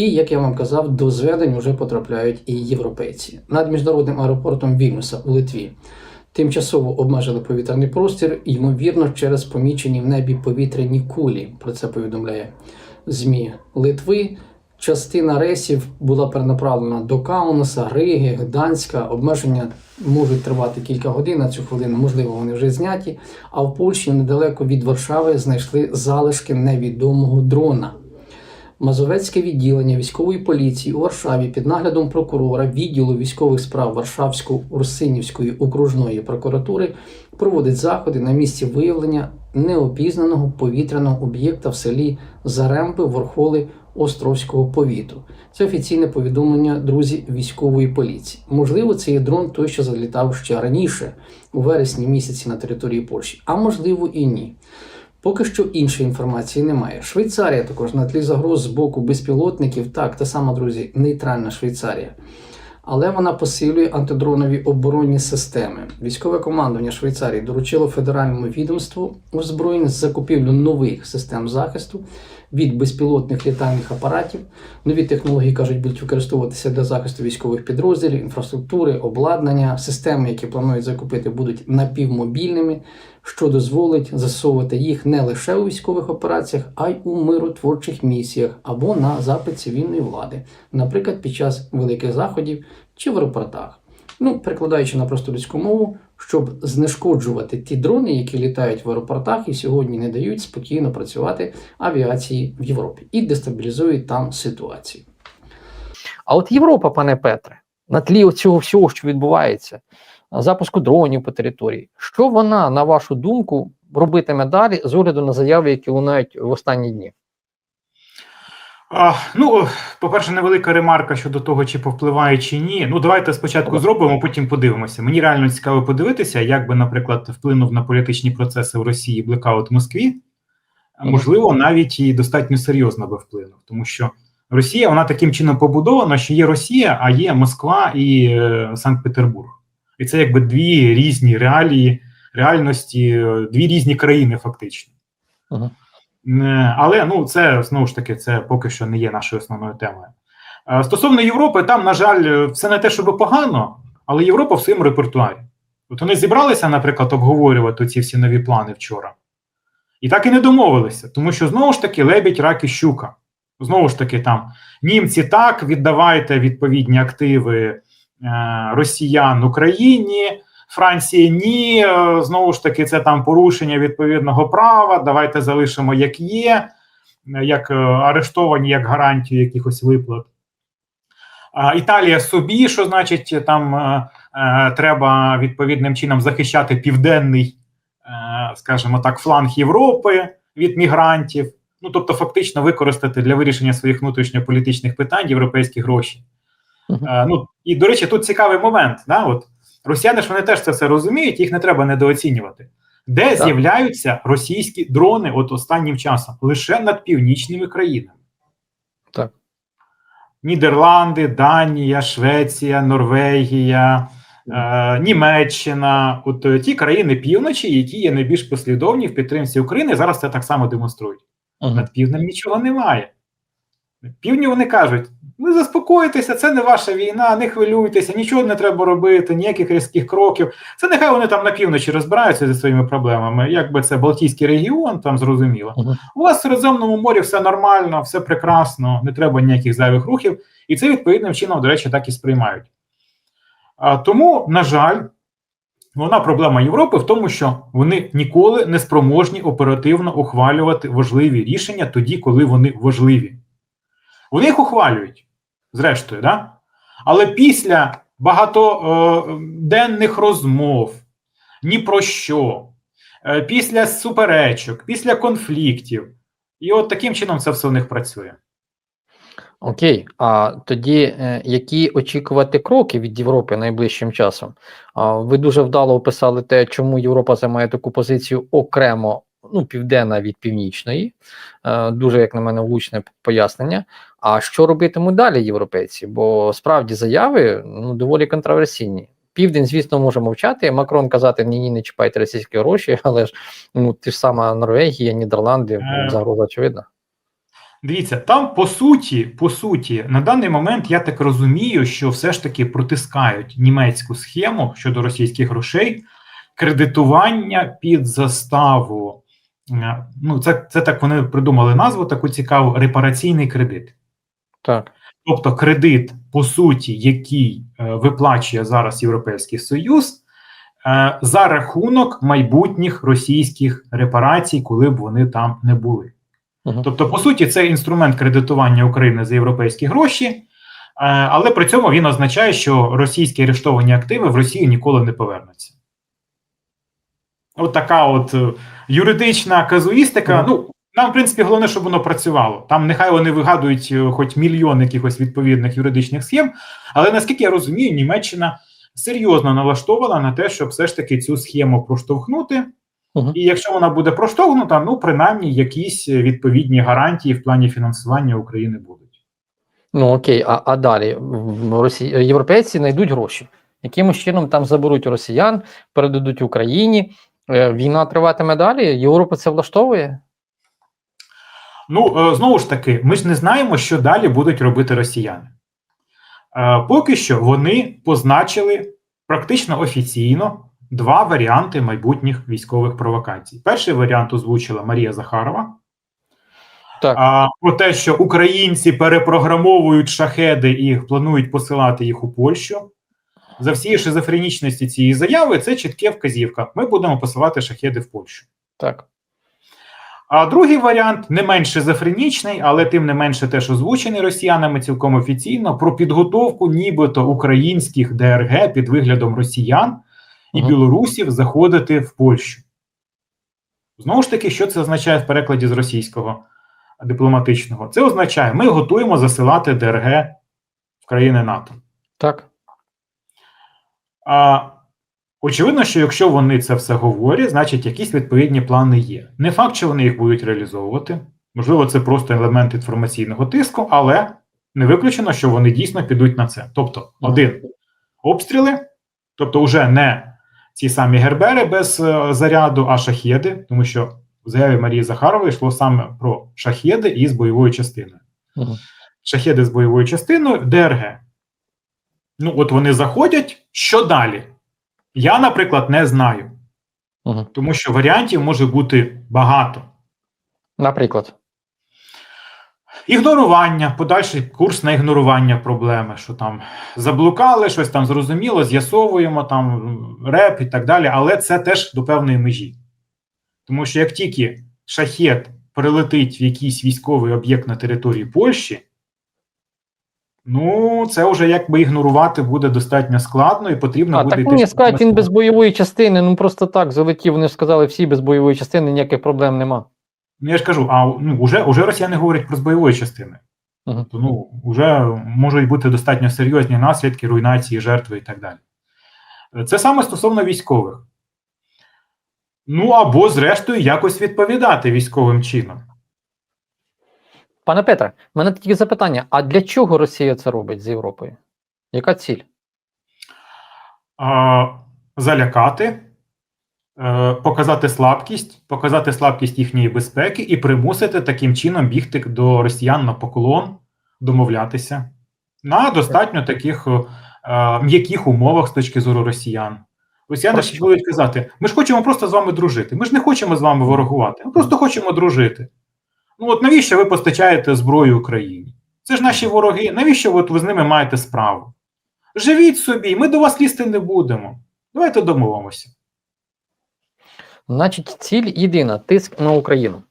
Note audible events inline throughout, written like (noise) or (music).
І як я вам казав, до зведень вже потрапляють і європейці. Над міжнародним аеропортом Вільнюса у Литві тимчасово обмежили повітряний простір, ймовірно, через помічені в небі повітряні кулі. Про це повідомляє ЗМІ Литви. Частина рейсів була перенаправлена до Каунаса, Риги, Гданська. Обмеження можуть тривати кілька годин на цю хвилину, можливо, вони вже зняті. А в Польщі недалеко від Варшави знайшли залишки невідомого дрона. Мазовецьке відділення військової поліції у Варшаві під наглядом прокурора відділу військових справ Варшавсько-Урсинівської окружної прокуратури проводить заходи на місці виявлення неопізнаного повітряного об'єкта в селі Заремби Ворхоли Островського повіту. Це офіційне повідомлення друзі військової поліції. Можливо, це є дрон той, що залітав ще раніше, у вересні місяці на території Польщі, а можливо і ні. Поки що іншої інформації немає. Швейцарія також на тлі загроз з боку безпілотників. Так, та сама, друзі, нейтральна Швейцарія. Але вона посилює антидронові оборонні системи. Військове командування Швейцарії доручило федеральному відомству озброєнь з закупівлю нових систем захисту від безпілотних літальних апаратів. Нові технології кажуть, будуть використовуватися для захисту військових підрозділів, інфраструктури, обладнання. Системи, які планують закупити, будуть напівмобільними, що дозволить засовувати їх не лише у військових операціях, а й у миротворчих місіях або на запит цивільної влади, наприклад, під час великих заходів чи в аеропортах. Ну, перекладаючи на просту людську мову, щоб знешкоджувати ті дрони, які літають в аеропортах і сьогодні не дають спокійно працювати авіації в Європі і дестабілізують там ситуацію. А от Європа, пане Петре, на тлі цього всього, що відбувається, запуску дронів по території, що вона, на вашу думку, робитиме далі з огляду на заяви, які лунають в останні дні? А, ну, по-перше, невелика ремарка щодо того, чи повпливає чи ні. Ну, давайте спочатку зробимо, потім подивимося. Мені реально цікаво подивитися, як би, наприклад, вплинув на політичні процеси в Росії блекаут в Москві. Можливо, навіть і достатньо серйозно би вплинув, тому що Росія вона таким чином побудована, що є Росія, а є Москва і е, Санкт-Петербург. І це якби дві різні реалії, реальності, е, дві різні країни, фактично. Ага. Але ну це знову ж таки це поки що не є нашою основною темою. Е, Стосовно Європи, там, на жаль, е, все не те, щоб погано, але Європа в своєму репертуарі. От вони зібралися, наприклад, обговорювати ці всі нові плани вчора. І так і не домовилися, тому що знову ж таки лебідь, рак і щука. Знову ж таки, там німці так, віддавайте відповідні активи е, росіян Україні. Франції ні, е, знову ж таки, це там порушення відповідного права. Давайте залишимо як є, е, як е, арештовані, як гарантію якихось виплат. Італія собі, що значить, там е, е, треба відповідним чином захищати південний, е, скажімо так, фланг Європи від мігрантів. Ну тобто, фактично використати для вирішення своїх внутрішньополітичних питань європейські гроші. Е, ну і до речі, тут цікавий момент. Да, от Росіяни ж вони теж це все розуміють, їх не треба недооцінювати. Де Так. з'являються російські дрони от останнім часом? Лише над північними країнами. Так. Нідерланди, Данія, Швеція, Норвегія, е, Німеччина от е, ті країни півночі, які є найбільш послідовні в підтримці України, зараз це так само демонструють. Ага. Над півднем нічого немає. Півдні вони кажуть: ви заспокойтеся, це не ваша війна, не хвилюйтеся, нічого не треба робити, ніяких різких кроків. Це нехай вони там на півночі розбираються зі своїми проблемами. Якби це Балтійський регіон, там зрозуміло. Ага. У вас в Середземному морі все нормально, все прекрасно, не треба ніяких зайвих рухів, і це відповідним чином, до речі, так і сприймають. А, тому, на жаль, вона проблема Європи в тому, що вони ніколи не спроможні оперативно ухвалювати важливі рішення тоді, коли вони важливі. Вони їх ухвалюють, зрештою, да? але після багатоденних розмов ні про що, е, після суперечок, після конфліктів. І от таким чином це все у них працює. Окей, а тоді е, які очікувати кроки від Європи найближчим часом? Ви дуже вдало описали те, чому Європа займає таку позицію окремо, ну, південна від північної. Е, дуже, як на мене, влучне пояснення. А що робитимуть далі європейці? Бо справді заяви ну, доволі контроверсійні. Південь, звісно, може мовчати. Макрон казати ні, ні, не чіпайте російські гроші, (laughs) але ж ну ти ж сама Норвегія, Нідерланди, Е. загроза очевидна. Дивіться, там по суті, по суті, на даний момент я так розумію, що все ж таки протискають німецьку схему щодо російських грошей, кредитування під заставу. Е, Ну, це, це так вони придумали назву таку цікаву репараційний кредит. Так. Тобто кредит, по суті, який е, виплачує зараз Європейський Союз, е, за рахунок майбутніх російських репарацій, коли б вони там не були. Мгм. Тобто, по суті, це інструмент кредитування України за європейські гроші, е, але при цьому він означає, що російські арештовані активи в Росію ніколи не повернуться. От така от е, юридична казуїстика. Ну, нам, в принципі, головне, щоб воно працювало. Там нехай вони вигадують е, хоч мільйон якихось відповідних юридичних схем, але наскільки я розумію, Німеччина серйозно налаштована на те, щоб все ж таки цю схему проштовхнути. Мгм. І якщо вона буде проштовхнута, ну принаймні якісь відповідні гарантії в плані фінансування України будуть. Ну окей, а, а далі Росі... європейці знайдуть гроші. Якимось чином там заберуть росіян, передадуть Україні. Е, Війна триватиме далі. Європа це влаштовує. Ну е, знову ж таки, ми ж не знаємо, що далі будуть робити росіяни. Е, Поки що вони позначили практично офіційно два варіанти майбутніх військових провокацій. Перший варіант озвучила Марія Захарова. Так. А, про те, що українці перепрограмовують шахеди і планують посилати їх у Польщу. За всієї шизофренічності цієї заяви це чітке вказівка. Ми будемо посилати шахеди в Польщу. Так. А другий варіант не менш шизофренічний, але тим не менше теж озвучений росіянами цілком офіційно про підготовку нібито українських ДРГ під виглядом росіян і білорусів заходити в Польщу. Знову ж таки, що це означає в перекладі з російського дипломатичного? Це означає, ми готуємо засилати ДРГ в країни НАТО. Так. А очевидно, що якщо вони це все говорять, значить якісь відповідні плани є. Не факт, що вони їх будуть реалізовувати. Можливо, це просто елемент інформаційного тиску, але не виключено, що вони дійсно підуть на це. Тобто, один обстріли, тобто, вже не ці самі гербери без е, заряду, а шахеди, тому що в заяві Марії Захарової йшло саме про шахеди із бойовою частиною шахеди з бойовою частиною, ДРГ. Ну, от вони заходять. Що далі? Я, наприклад, не знаю, Мгм. тому що варіантів може бути багато. Наприклад. Ігнорування, подальший курс на ігнорування проблеми, що там заблукали, щось там зрозуміло, з'ясовуємо там реп і так далі, але це теж до певної межі. Тому що як тільки шахет прилетить в якийсь військовий об'єкт на території Польщі, ну це вже якби ігнорувати буде достатньо складно і потрібно А, буде так мені скажуть, він без бойової частини. Ну просто так залетів. Вони ж сказали, всі без бойової частини, ніяких проблем нема. Ну, я ж кажу, а ну, уже, уже росіяни говорять про з бойової частини. Мгм. То, ну, вже можуть бути достатньо серйозні наслідки, руйнації, жертви і так далі. Це саме стосовно військових. Ну або, зрештою, якось відповідати військовим чином. Пане Петре, в мене тільки запитання: а для чого Росія це робить з Європою? Яка ціль? А, залякати, е, показати слабкість, показати слабкість їхньої безпеки і примусити таким чином бігти до росіян на поклон, домовлятися на достатньо таких е, м'яких умовах з точки зору росіян. Росіяни ж будуть казати: ми ж хочемо просто з вами дружити. Ми ж не хочемо з вами ворогувати. Ми просто хочемо дружити. Ну от навіщо ви постачаєте зброю Україні? Це ж наші вороги. Навіщо от ви з ними маєте справу? Живіть собі, ми до вас лізти не будемо. Давайте домовимося. Значить, ціль єдина тиск на Україну.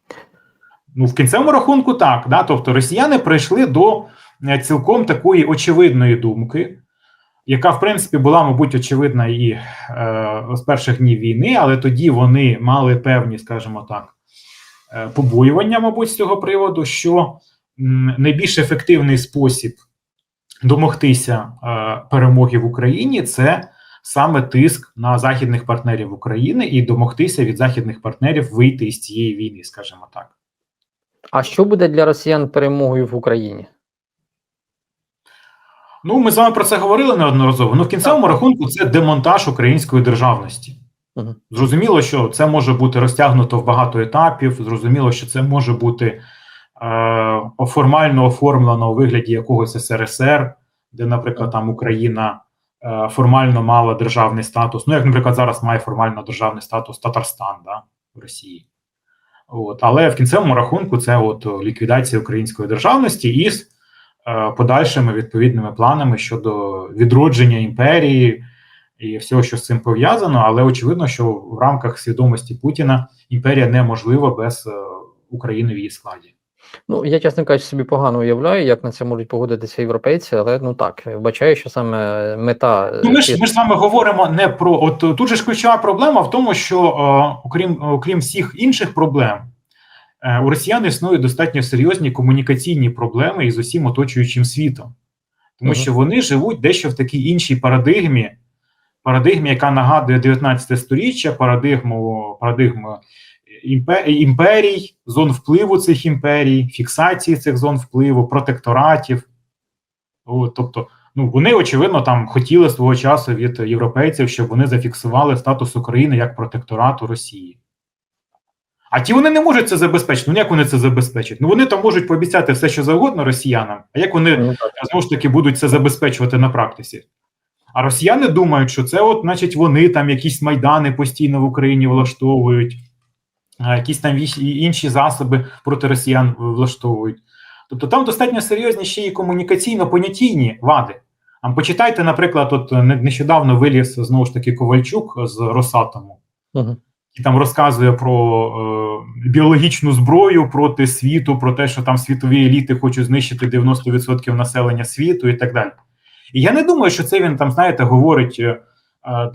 Ну, в кінцевому рахунку, так. Да? Тобто росіяни прийшли до е, цілком такої очевидної думки, яка, в принципі, була, мабуть, очевидна і е, з перших днів війни, але тоді вони мали певні, скажімо так, побоювання, мабуть, з цього приводу, що найбільш ефективний спосіб домогтися е, перемоги в Україні це саме тиск на західних партнерів України і домогтися від західних партнерів вийти із цієї війни, скажімо так. А що буде для росіян перемогою в Україні? Ну, ми з вами про це говорили неодноразово. Ну, в кінцевому рахунку це демонтаж української державності. Зрозуміло, що це може бути розтягнуто в багато етапів. Зрозуміло, що це може бути е, формально оформлена у вигляді якогось СРСР, де, наприклад, там Україна е, формально мала державний статус. Ну, як, наприклад, зараз має формально державний статус Татарстан да, в Росії. От, але в кінцевому рахунку це от ліквідація української державності із е, подальшими відповідними планами щодо відродження імперії і всього, що з цим пов'язано. Але очевидно, що в рамках свідомості Путіна імперія неможлива без е, України в її складі. Ну, я, чесно кажучи, собі погано уявляю, як на це можуть погодитися європейці, але ну так, вбачаю, що саме мета. Ну, ми ж ми ж з вами говоримо не про от тут же ж ключова проблема в тому, що е, окрім окрім всіх інших проблем, е, у росіян існують достатньо серйозні комунікаційні проблеми із усім оточуючим світом, тому Мгм. що вони живуть дещо в такій іншій парадигмі, парадигмі, яка нагадує 19 сторіччя, парадигму парадигму імпе- імперій, зон впливу цих імперій, фіксації цих зон впливу, протекторатів. От, тобто, ну вони очевидно там хотіли свого часу від європейців, щоб вони зафіксували статус України як протекторату Росії. А ті вони не можуть це забезпечити. Ну як вони це забезпечать? Ну вони там можуть пообіцяти все, що завгодно росіянам, а як вони Ну, знову ж таки будуть це забезпечувати на практиці? А росіяни думають, що це, от, значить, вони там якісь майдани постійно в Україні влаштовують, якісь там інші засоби проти росіян влаштовують. Тобто там достатньо серйозні ще і комунікаційно-понятійні вади. А почитайте, наприклад, от не- нещодавно виліз знову ж таки Ковальчук з Росатому, Мгм. і там розказує про е, біологічну зброю проти світу, про те, що там світові еліти хочуть знищити 90% населення світу і так далі. І я не думаю, що це він там, знаєте, говорить е,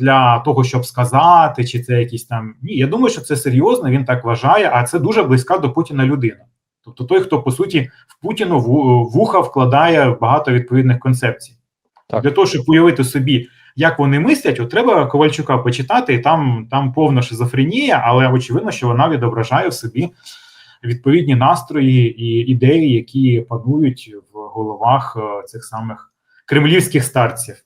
для того, щоб сказати, чи це якісь там. Ні, я думаю, що це серйозно, він так вважає, а це дуже близька до Путіна людина. Тобто той, хто по суті в Путіну вуха вкладає багато відповідних концепцій. Так. Для того, щоб уявити собі, як вони мислять, от треба Ковальчука почитати, і там, там повна шизофренія, але очевидно, що вона відображає в собі відповідні настрої і ідеї, які панують в головах е, цих самих кремлівських старців.